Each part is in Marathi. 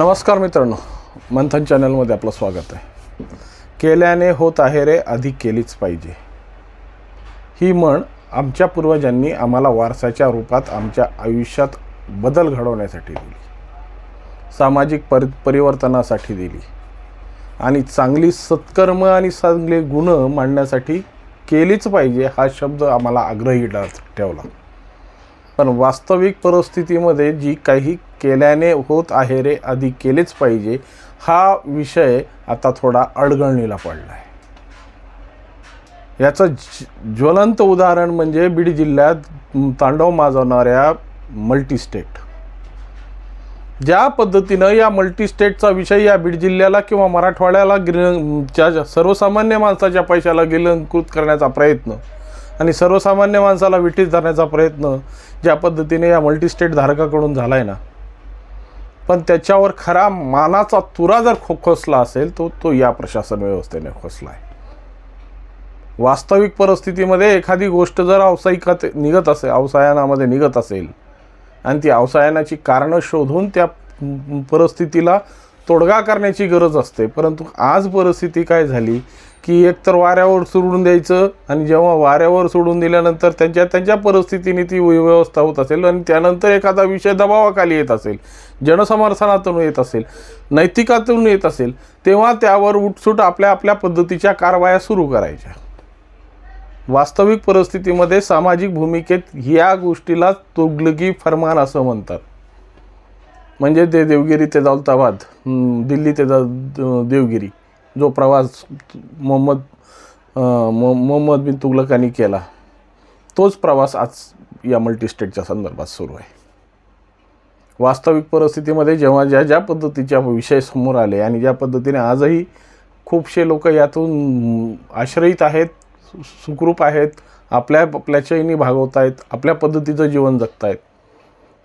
नमस्कार मित्रांनो मंथन चॅनलमध्ये आपलं स्वागत आहे. केल्याने होत आहे रे अधिक केलीच पाहिजे. ही म्हण आमच्या पूर्वजांनी आम्हाला वारसाच्या रूपात आमच्या आयुष्यात बदल घडवण्यासाठी दिली. सामाजिक परि परिवर्तनासाठी दिली. आणि चांगली सत्कर्म आणि चांगले गुण मांडण्यासाठी केलीच पाहिजे हा शब्द आम्हाला आग्रही डा- ठेवला. पण वास्तविक परिस्थितीमध्ये जी काही केल्याने होत आहे रे आधी केलेच पाहिजे हा विषय आता थोडा अडगळणीला पडला आहे. याचं ज्वलंत उदाहरण म्हणजे बीड जिल्ह्यात तांडव माजवणाऱ्या मल्टीस्टेट. ज्या पद्धतीनं या मल्टीस्टेटचा विषय या बीड जिल्ह्याला किंवा मराठवाड्याला गिर सर्वसामान्य माणसाच्या पैशाला गिलंकृत करण्याचा प्रयत्न आणि सर्वसामान्य माणसाला विठीत धरण्याचा प्रयत्न ज्या पद्धतीने या मल्टीस्टेट धारकाकडून झाला आहे ना. पण त्याच्यावर खरा मानाचा तुरा जर खो खोसला असेल तो तो या प्रशासन व्यवस्थेने खोसला आहे वास्तविक परिस्थितीमध्ये एखादी गोष्ट जर अवसायिकात निघत असेल अवसायनामध्ये निघत असेल आणि ती अवसायनाची कारणं शोधून त्या परिस्थितीला तोडगा करण्याची गरज असते परंतु आज परिस्थिती काय झाली? की एकतर वाऱ्यावर सोडून द्यायचं आणि जेव्हा वाऱ्यावर सोडून दिल्यानंतर त्यांच्या त्यांच्या परिस्थितीने ती व्यवस्था होत असेल आणि त्यानंतर एखादा विषय दबावाखाली येत असेल जनसमर्थनातून येत असेल नैतिकातून येत असेल तेव्हा त्यावर उठसूट आपल्या आपल्या पद्धतीच्या कारवाया सुरू करायच्या. वास्तविक परिस्थितीमध्ये सामाजिक भूमिकेत ह्या गोष्टीला तुगलगी फरमान असं म्हणतात. म्हणजे ते देवगिरी ते दौलताबाद दिल्ली ते देवगिरी. जो प्रवास मोहम्मद मो- मोहम्मद बिन तुगलकांनी केला तोच प्रवास आज या मल्टीस्टेटच्या संदर्भात सुरू आहे. वास्तविक परिस्थितीमध्ये जेव्हा ज्या ज्या पद्धतीच्या विषय समोर आले आणि ज्या पद्धतीने आजही खूपसे लोक यातून आश्रयित आहेत सु- सुखरूप आहेत आपल्या आपल्या भागवत आहेत आपल्या पद्धतीचं जीवन जगत आहेत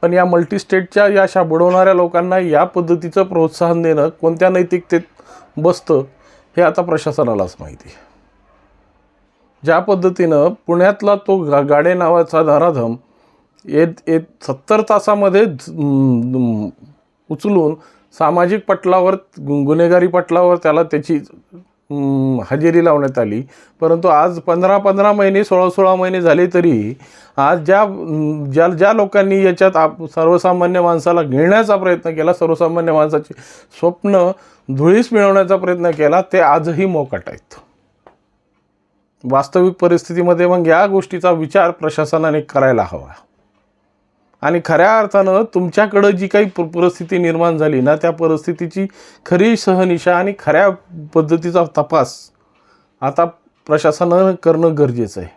पण या मल्टीस्टेटच्या या अशा बुडवणाऱ्या लोकांना या पद्धतीचं प्रोत्साहन देणं कोणत्या नैतिकतेत बसतं हे आता प्रशासनालाच माहिती आहे. ज्या पद्धतीनं पुण्यातला तो गा गाडे नावाचा धाराधम येत येत सत्तर तासामध्ये उचलून सामाजिक पटलावर गुन्हेगारी पटलावर त्याला त्याची हजेरी लावण्यात आली. परंतु आज पंधरा पंधरा महिने सोळा सोळा महिने झाले तरी आज ज्या ज्या ज्या लोकांनी याच्यात आप सर्वसामान्य माणसाला घेण्याचा प्रयत्न केला सर्वसामान्य माणसाचे स्वप्न धुळीस मिळवण्याचा प्रयत्न केला ते आजही मोकाट आहेत. वास्तविक परिस्थितीमध्ये मग या गोष्टीचा विचार प्रशासनाने करायला हवा. आणि खऱ्या अर्थानं तुमच्याकडं जी काही परिस्थिती निर्माण झाली ना त्या परिस्थितीची खरी सहनिशा आणि खऱ्या पद्धतीचा तपास आता प्रशासनानं करणं गरजेचं आहे.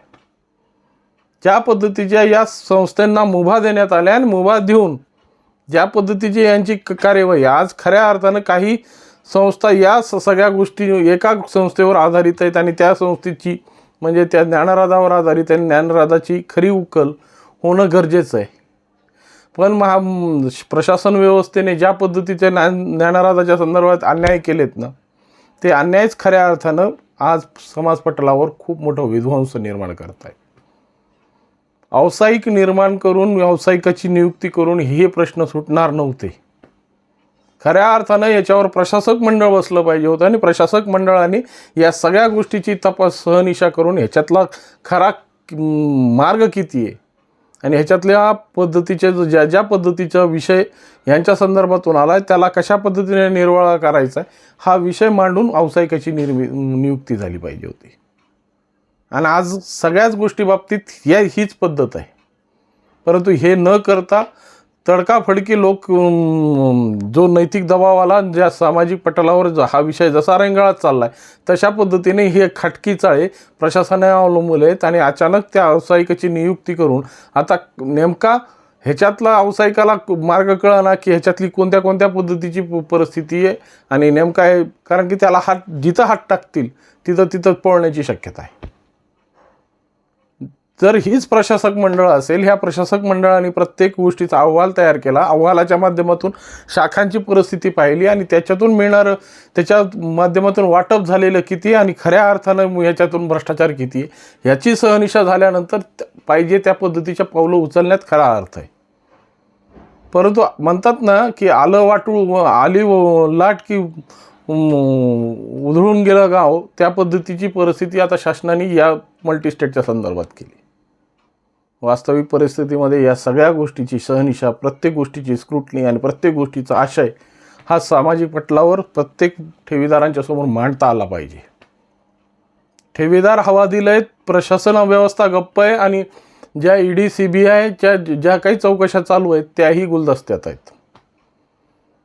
ज्या पद्धतीच्या या संस्थांना मुभा देण्यात आल्या आणि मुभा देऊन ज्या पद्धतीची यांची क- कार्यवाही आज खऱ्या अर्थानं काही संस्था या स- सगळ्या गोष्टी एका संस्थेवर आधारित आहेत आणि त्या संस्थेची म्हणजे त्या ज्ञानराधावर आधारित आहे ज्ञानराधाची खरी उकल होणं गरजेचं आहे. पण महा प्रशासन व्यवस्थेने ज्या पद्धतीचे ज्ञान ज्ञानराजाच्या संदर्भात अन्याय केलेत ना ते अन्यायच खऱ्या अर्थानं आज समाजपटलावर खूप मोठं विध्वंस निर्माण करत आहे व्यावसायिक निर्माण करून व्यावसायिकाची नियुक्ती करून हे प्रश्न सुटणार नव्हते. खऱ्या अर्थानं याच्यावर प्रशासक मंडळ बसलं पाहिजे होतं आणि प्रशासक मंडळाने या सगळ्या गोष्टीची तपास सहनिशा करून ह्याच्यातला खरा मार्ग किती आहे? आणि ह्याच्यातल्या पद्धतीचे जो- ज्या ज्या पद्धतीचा विषय ह्यांच्या संदर्भातून आला आहे त्याला कशा पद्धतीने निर्वाळा करायचा आहे हा विषय मांडून व्यावसायिकाची निर्मि नियुक्ती झाली पाहिजे होती. आणि आज सगळ्याच गोष्टी बाबतीत या हीच पद्धत आहे. परंतु हे न करता तडकाफडकी लोक जो नैतिक दबाव आला ज्या सामाजिक पटलावर हा विषय जसा रेंगाळात चालला आहे तशा पद्धतीने ही एक खटकी चाळे प्रशासनावर अवलंबून आहेत आणि अचानक त्या व्यावसायिकाची नियुक्ती करून आता नेमका ह्याच्यातला व्यावसायिकाला मार्ग कळना की ह्याच्यातली कोणत्या कोणत्या पद्धतीची प- परिस्थिती आहे आणि नेमका आहे कारण की त्याला हात जिथं हात टाकतील तिथं तिथं पळण्याची शक्यता आहे. जर हीच प्रशासक मंडळ असेल ह्या प्रशासक मंडळाने प्रत्येक गोष्टीचा अहवाल तयार केला अहवालाच्या माध्यमातून शाखांची परिस्थिती पाहिली आणि त्याच्यातून मिळणारं त्याच्या माध्यमातून वाटप झालेलं किती आणि खऱ्या अर्थानं याच्यातून भ्रष्टाचार किती आहे ह्याची सहनिशा झाल्यानंतर पाहिजे त्या पद्धतीच्या पावलं उचलण्यात खरा अर्थ आहे. परंतु म्हणतात ना की आलं वाटूळ आली लाट की उधळून गेलं गाव त्या पद्धतीची परिस्थिती आता शासनाने या मल्टीस्टेटच्या संदर्भात केली. वास्तविक परिस्थितीमध्ये या सगळ्या गोष्टीची सहनिशा प्रत्येक गोष्टीची स्क्रुटनी आणि प्रत्येक गोष्टीचा आशय हा सामाजिक पटलावर प्रत्येक ठेवीदारांच्या समोर मांडता आला पाहिजे. ठेवीदार हवा दिलंय प्रशासन व्यवस्था गप्प आहे आणि ज्या E ईडी सी बी आयच्या ज्या काही चौकशा चालू आहेत त्याही गुलदस्त्यात आहेत.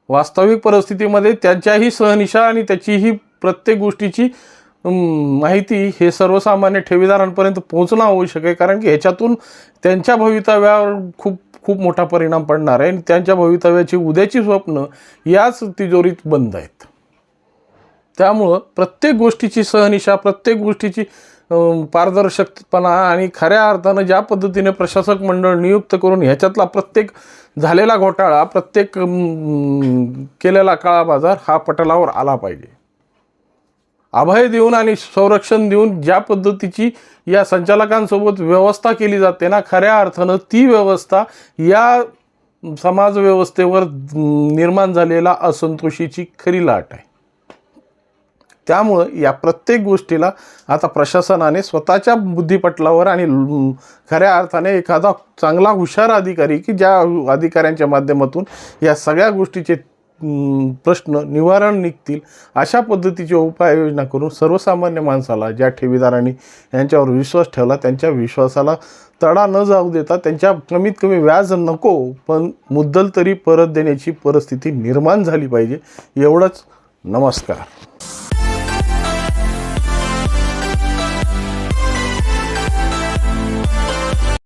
वास्तविक परिस्थितीमध्ये त्यांच्याही सहनिशा आणि त्याचीही प्रत्येक गोष्टीची माहिती हे सर्वसामान्य ठेवीदारांपर्यंत पोहोचणं आवश्यक आहे कारण की ह्याच्यातून त्यांच्या भवितव्यावर खूप खूप मोठा परिणाम पडणार आहे आणि त्यांच्या भवितव्याची उद्याची स्वप्न याच तिजोरीत बंद आहेत. त्यामुळं प्रत्येक गोष्टीची सहनिशा प्रत्येक गोष्टीची पारदर्शकपणा आणि खऱ्या अर्थानं ज्या पद्धतीने प्रशासक मंडळ नियुक्त करून ह्याच्यातला प्रत्येक झालेला घोटाळा प्रत्येक केलेला काळा बाजार हा पटलावर आला पाहिजे. अभय देऊन आणि संरक्षण देऊन ज्या पद्धतीची या संचालकांसोबत व्यवस्था केली जाते ना खऱ्या अर्थानं ती व्यवस्था या समाजव्यवस्थेवर निर्माण झालेला असंतोषीची खरी लाट आहे. त्यामुळं या प्रत्येक गोष्टीला आता प्रशासनाने स्वतःच्या बुद्धिपटलावर आणि खऱ्या अर्थाने एखादा चांगला हुशार अधिकारी की ज्या अधिकाऱ्यांच्या माध्यमातून या सगळ्या गोष्टीचे प्रश्न निवारण निघतील अशा पद्धतीची उपाययोजना करून सर्वसामान्य माणसाला ज्या ठेवीदारांनी यांच्यावर विश्वास ठेवला त्यांच्या विश्वासाला तडा न जाऊ देता त्यांच्या कमीत कमी व्याज नको पण मुद्दल तरी परत देण्याची परिस्थिती निर्माण झाली पाहिजे. एवढंच नमस्कार.